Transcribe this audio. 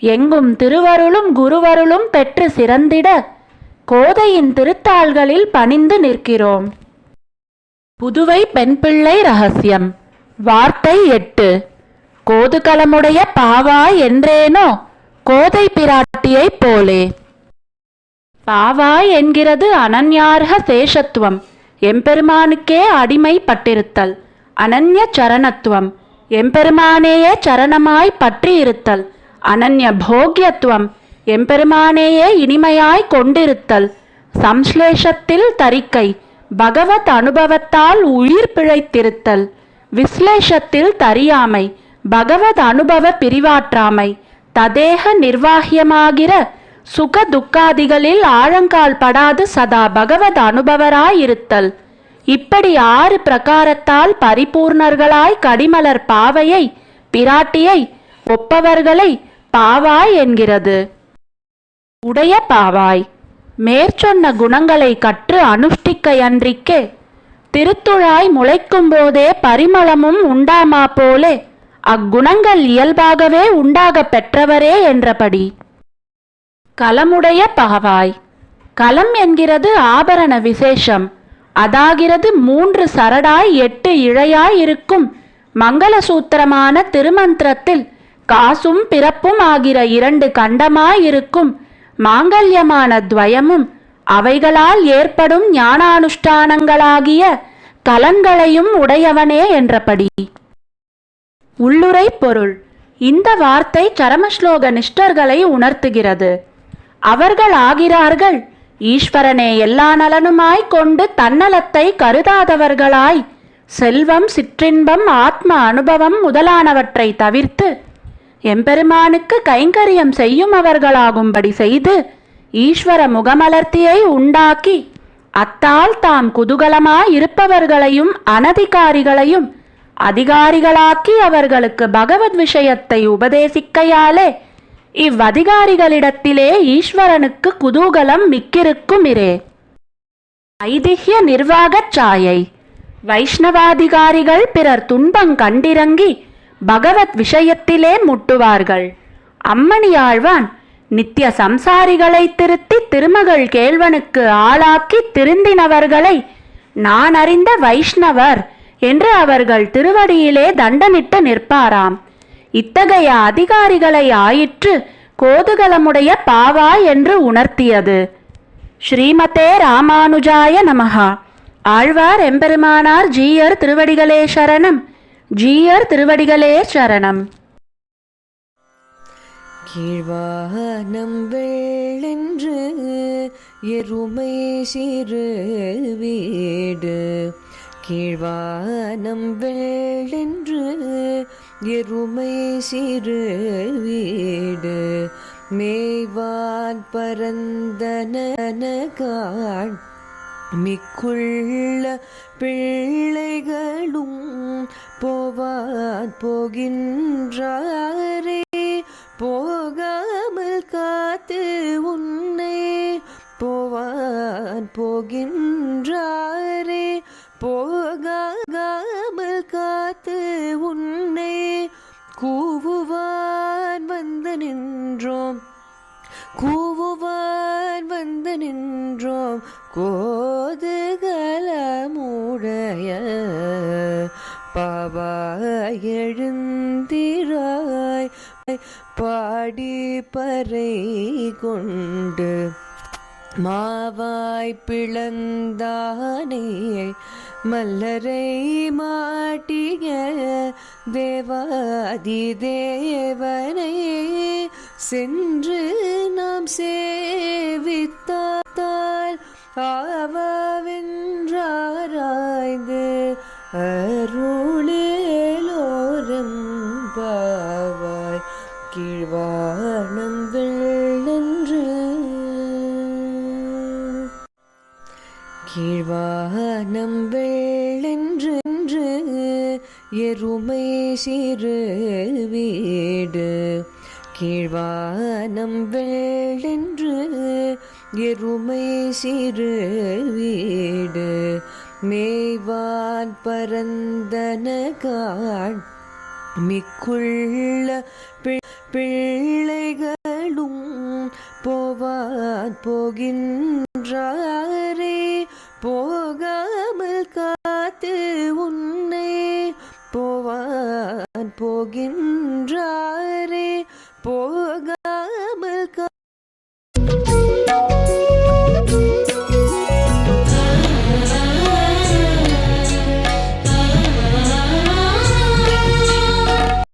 எங்கும் திருவருளும் குருவருளும் பெற்று சிறந்திட கோதையின் திருத்தாள்களில் பணிந்து நிற்கிறோம். புதுவை பெண் பிள்ளை ரகசியம். வார்த்தை எட்டு. கோதுகலமுடைய பாவாய் என்றேனோ கோதை பிராட்டியைப் போலே. பாவாய் என்கிறது அனன்யார்ஹ சேஷத்துவம். எம்பெருமானுக்கே அடிமைப்பட்டிருத்தல் அனன்ய சரணத்துவம். எம்பெருமானேயே சரணமாய் பற்றியிருத்தல். அனன்ய போக்யத்துவம் எம்பெருமானேயே இனிமையாய் கொண்டிருத்தல். சம்ஸ்லேஷத்தில் தரிக்கை பகவத் அனுபவத்தால் உயிர் பிழைத்திருத்தல். விஸ்லேஷத்தில் தரியாமை பகவத் அனுபவ பிரிவாற்றாமை. ததேக நிர்வாகியமாகிற சுக துக்காதிகளில் ஆழங்கால் படாது சதா பகவத் அனுபவராயிருத்தல். இப்படி ஆறு பிரகாரத்தால் பரிபூர்ணர்களாய் கடிமலர் பாவையை பிராட்டியை ஒப்பவர்களை பாவாய் என்கிறது. உடைய பாவாய் மேற்சொன்ன குணங்களை கற்று அனுஷ்டிக்கையன்றிக்கே திருத்துழாய் முளைக்கும் போதே பரிமளமும் உண்டாமா போலே அக்குணங்கள் இயல்பாகவே உண்டாகப் பெற்றவரே என்றபடி. கலமுடைய பாவாய் கலம் என்கிறது ஆபரண விசேஷம் அதாகிறது மூன்று சரடாய் எட்டு இழையாய் இருக்கும் மங்களசூத்திரமான திருமந்திரத்தில் காசும் பிறப்பும் ஆகிற இரண்டு கண்டமாயிருக்கும். மாங்கல்யமான துவயமும் அவைகளால் ஏற்படும் ஞானானுஷ்டானங்களாகிய கலன்களையும் உடையவனே என்றபடி. உள்ளுரை பொருள். இந்த வார்த்தை சரமஸ்லோக நிஷ்டர்களை உணர்த்துகிறது. அவர்கள் ஆகிறார்கள் ஈஸ்வரனே எல்லா நலனுமாய் கொண்டு தன்னலத்தை கருதாதவர்களாய். செல்வம் சிற்றின்பம் ஆத்ம அனுபவம் முதலானவற்றை தவிர்த்து எம்பெருமானுக்கு கைங்கரியம் செய்யும் அவர்களாகும்படி செய்து ஈஸ்வர முகமலர்த்தியை உண்டாக்கி அத்தால் தாம் குதூகலமாய் இருப்பவர்களையும் அனதிகாரிகளையும் அதிகாரிகளாக்கி அவர்களுக்கு பகவத் விஷயத்தை உபதேசிக்கையாலே இவ்வதிகாரிகளிடத்திலே ஈஸ்வரனுக்கு குதூகலம் மிக்கிருக்குமிரே. ஐதிஹ்ய நிர்வாகச் சாயை. வைஷ்ணவாதிகாரிகள் பிறர் துன்பங் கண்டிரங்கி பகவத் விஷயத்திலே முட்டுவார்கள். அம்மணியாழ்வான் நித்திய சம்சாரிகளை திருத்தி திருமகள் கேள்வனுக்கு ஆளாக்கி திருந்தினவர்களை நான் அறிந்த வைஷ்ணவர் என்று அவர்கள் திருவடியிலே தண்டமிட்டு நிற்பாராம். இத்தகைய அதிகாரிகளை ஆயிற்று கோதுகலமுடைய பாவா என்று உணர்த்தியது. ஸ்ரீமதே ராமானுஜாய நமஹா. ஆழ்வார் எம்பெருமானார் ஜீயர் திருவடிகளே சரணம். ஜீயர் திருவடிகளே சரணம். கீழ்வானம் வெள்ளென்று எருமை சிறு வீடு. கீழ்வானம் வெள்ளென்று எருமை சிறு வீடு. மேய்வான் பரந்தனகாள் மிக்குள்ள பிள்ளைகளும் போவான் போகின்றாரே. போகாமல் காத்து உன்னை போவான் போகின்றாரே. போகாமல் காத்து உன்னை கூவுவான் வந்து நின்றோம். கூவுவான் வந்து நின்றோம். கோது பாவா எழுந்திராய் பாடி பறை கொண்டு மாவாய் பிளந்தானே. மல்லரை மாட்டிய தேவாதி தேவனை சென்று நாம் சேவித்தால் ஆவாவின் கீழ்வானம் வெள்ளென்று எருமை சிறு வீடு. கீழ்வானம் வெள்ளென்று எருமை சிறு வீடு. மேய்வான் பரந்தன காண் மிக்குள்ள பிள்ளைகளும் போவான் போகின்றார். போகின்றாரே